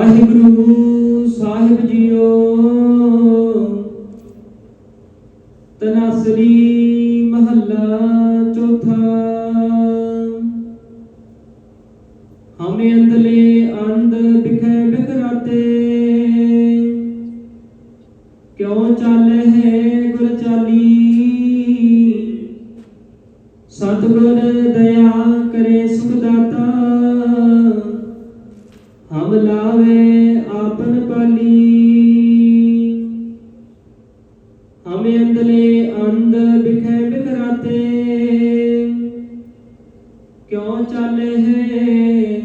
ਵਾਹਿਗੁਰੂ ਸਾਹਿਬ JIO, ਤਨਾਸਰੀ ਮਹੱਲਾ ਚੌਥਾ। ਹਮੇ ਅੰਦਲੇ ਅੰਦ ਬਿਖੈ ਬਿਖਰਾਤੇ, ਕਿਉ ਚਾਲੇ ਹੈ ਗੁਰ ਚਾਲੀ ਸਤਿਗੁਰ ਦਇਆ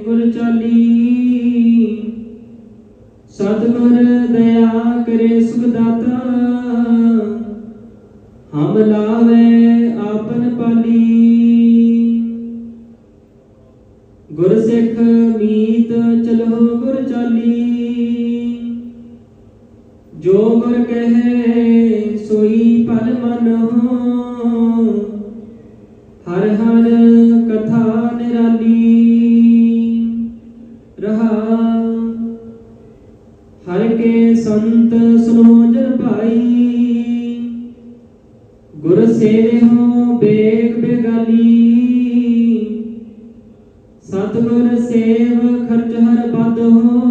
ਗੁਰ ਚਾਲੀ। ਸਤਿਗੁਰ ਦਇਆ ਕਰੇ ਸੁਖ ਦਾਤਾ ਹਮ ਲਾਵੇ ਆਪਨ ਪਾਲੀ। ਗੁਰ ਸਿੱਖ ਮੀਤ ਚਲੋ ਗੁਰ ਚਾਲੀ। ਜੋ ਗੁਰ ਕਹੇ ਸੋਈ ਪਲ ਮਨਹੁ ਹਰ ਹਰ ਕਥਾ ਨਿਰਾਲੀ। ਹਰ ਕੇ ਸੰਤ ਸੁਨੋ ਜਨ ਭਾਈ। ਗੁਰ ਸੇਵਿਓ ਬੇਗ ਬੇਗਾਲੀ। ਸਤਿਗੁਰ ਸੇਵ ਖਰਚ ਹਰ ਬਦ ਹੋ।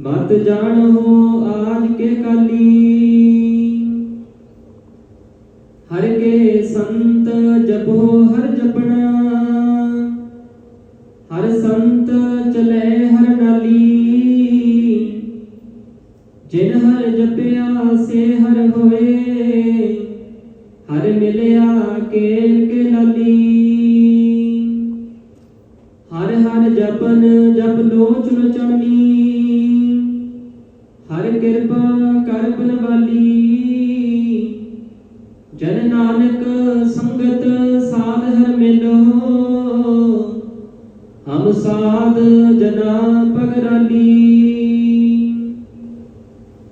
ਮਤ ਜਾਣੋ ਜਿਨ ਹਰ ਜਪਿਆ ਸੇ ਹਰ ਹੋਏ, ਹਰ ਮਿਲਿਆ ਕੇਲ ਕੇ ਲਾਲੀ ਹਰ ਹਰ ਜਪਨ ਜਪ ਲੋਚ ਲੋਚਣੀ ਹਰ ਕਿਰਪਾ ਕਰ ਬਨਵਾਲੀ ਜਨ ਨਾਨਕ ਸੰਗਤ ਸਾਧ ਹਰ ਮਿਲੋ, ਹਮ ਸਾਧ ਜਨਾ ਪਗਰਾਲੀ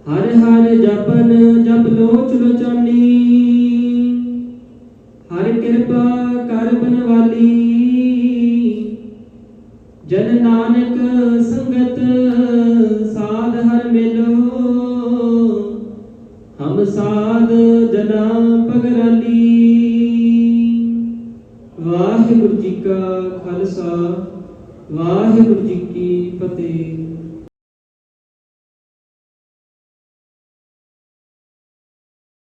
ਹਰ ਹਰ ਜਪਨ, ਜਪ ਲੋਚ ਲੋਚਣੀ ਹਰ ਕਿਰਪਾ ਕਰ ਬਨਵਾਲੀ। ਜਨ ਨਾਨਕ ਸੰਗਤ, ਸਾਧ ਹਰ ਮਿਲੋ। ਹਮ ਸਾਧ ਜਨਾ ਪਗਰਾਲੀ ਵਾਹਿਗੁਰੂ ਜੀ ਕਾ ਖਾਲਸਾ, ਵਾਹਿਗੁਰੂ ਜੀ ਕੀ ਫਤਿਹ।